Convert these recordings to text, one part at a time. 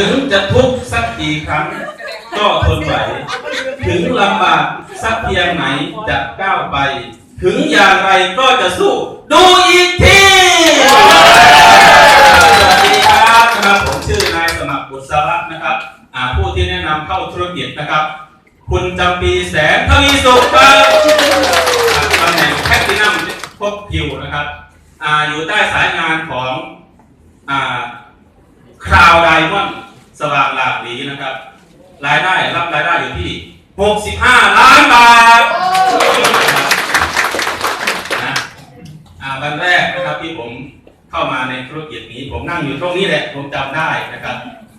ถึงจะทุกข์สักกี่ครั้ง ก็ทนไหว ถึงลำบากสักเพียงไหนจะก้าวไป ถึงอย่างไรก็จะสู้ ดูอีกทีสวัสดีครับนะครับผมชื่อนายสมัครบุษรัตน์นะครับอ่าผู้ที่แนะนำเข้าธุรกิจนะครับ คุณจำปีแสนทวีสุขครับตำแหน่งแพทตินัมครบคิวนะครับอ่าอยู่ใต้สายงานของอ่าคราวไดมอนด์ีนะครับ รายได้รับรายได้อยู่ที่ 65 ล้านบาทนะอ่าวันแรกนะครับที่ผมเข้ามาในธุรกิจนี้ ผมนั่งอยู่ตรงนี้แหละผมจำได้นะครับ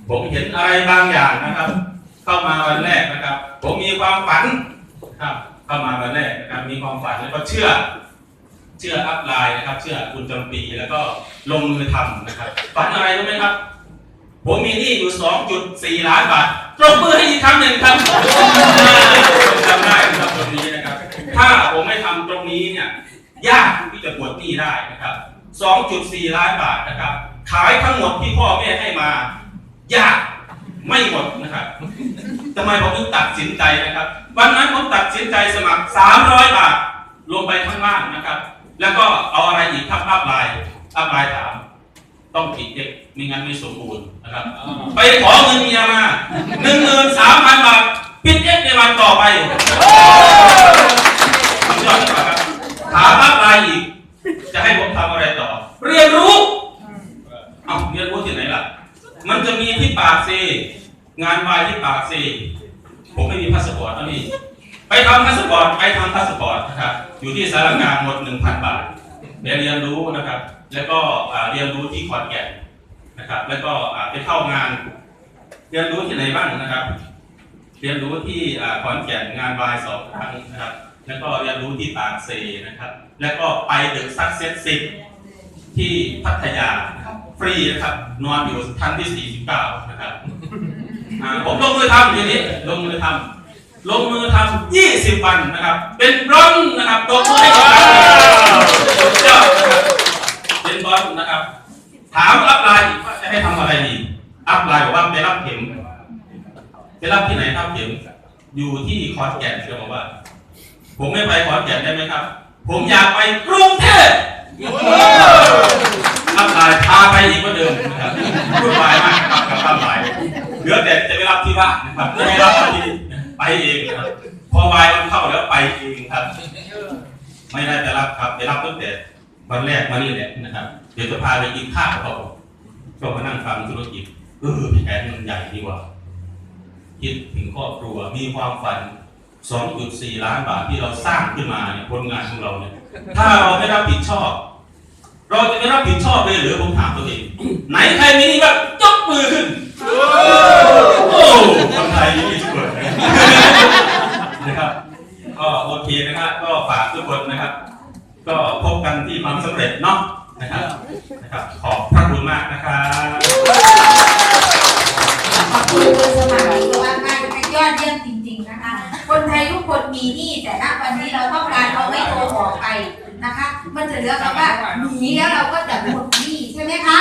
ผมเห็นอะไรบางอย่างนะครับ เข้ามาวันแรกนะครับ ผมมีความฝันครับเข้ามาวันแรกนะครับมีความฝันแล้วก็เชื่อเชื่ออัพไลน์นะครับ เชื่อคุณจำปีแล้วก็ลงมือทำนะครับฝันอะไรรู้ไหมครับ ผมมีหนี้อยู่ 2.4 ล้านบาทปรบมือให้อีกครั้งหนึ่งครับผมจำได้ครับตรงนี้นะครับ ถ้าผมไม่ทำตรงนี้เนี่ยยากที่จะปวดหนี้ได้นะครับ 2.4 ล้านบาทนะครับ ขายทั้งหมดที่พ่อแม่ให้มายากไม่หมดนะครับทำไมผมถึงตัดสินใจนะครับ วันนั้นผมตัดสินใจสมัคร 300 บาท ลงไปข้างล่างนะครับ แล้วก็เอาอะไรอีกครับอัพไลน์อัพไลน์ถาม ต้องติดเด็กไม่งั้นไม่สมบูรณ์นะครับไปขอเงินเมียมาหนึ่งหมื่นสามพันบาทปิดเอ็กในวันต่อไปสุดยอดมากครับถามอัพไลน์อีก จะให้ผมทำอะไรต่อ เรียนรู้เอ้าเรียนรู้ที่ไหนล่ะ มันจะมีที่ปากซีงานวายที่ปากซีผมไม่มีพาสปอร์ตนะนี่ไปทำพาสปอร์ตไปทำพาสปอร์ตนะครับอยู่ที่สารกลางหมดหนึ่งพันบาทเรียนเรียนรู้นะครับ แล้วก็เรียนรู้ที่ขอนแก่นนะครับ แล้วก็ไปเข้างาน เรียนรู้ที่ไหนบ้างนะครับ เรียนรู้ที่ขอนแก่นงานวายสองครั้งนะครับ แล้วก็เรียนรู้ที่ปากเซนะครับ แล้วก็ไปเดอะซักเซสสิที่พัทยาฟรีนะครับนอนอยู่ชั้นที่ 49 นะครับผมลงมือทำทีนี้ลงมือทำลงมือทำ20 วันนะครับ เป็นบรอนนะครับตบมือให้กับสุดยอดนะครับ เป็นบอลนะครับ ถามอัพไลน์ว่าจะให้ทำอะไรดี อัพไลน์บอกว่าไปรับเข็มไปรับที่ไหนรับเข็ม อยู่ที่ขอนแก่นเขาบอกว่า ผมไม่ไปขอนแก่นได้ไหมครับ ผมอยากไปกรุงเทพอัพไลน์พาไปอีกก็เดิมนะครับพูดวายมากรับกับอัพไลน์เหลือแต่จะไปรับที่บ้านนะครับไม่ได้รับที่ไปเองนะครับพอวายมันเข้าแล้วไปเองครับ ไม่ได้จะรับครับจะรับตั้งแต่ วันแรกมานี่แหละนะครับ เดี๋ยวจะพาไปกินข้าวเขาก็มานั่งฟังธุรกิจเออแผนมันใหญ่ดีกว่า คิดถึงครอบครัวมีความฝัน 2.4 ล้านบาทที่เราสร้างขึ้นมาเนี่ยผลงานของเราเนี่ย ถ้าเราไม่รับผิดชอบ เราจะไม่รับผิดชอบเลยหรือผมถามตัวเองไหนใครมีนี่บ้างยกมือขึ้นโอ้คนไทยยังมีส่วนนะครับก็โอเคนะครับก็ฝากทุกคนนะครับ ก็พบกันที่ความสำเร็จเนาะนะครับนะครับ ขอบพระคุณมากนะครับขอบคุณคุณสมัครที่ว่าการเป็นยอดเยี่ยมจริง ๆนะคะ คนไทยทุกคนมีหนี้แต่ณวันนี้เราต้องการเอาไม่โตออกไปนะคะ มันจะเหลือคำว่าหนีแล้วเราก็จะหมดหนี้ใช่ไหมคะ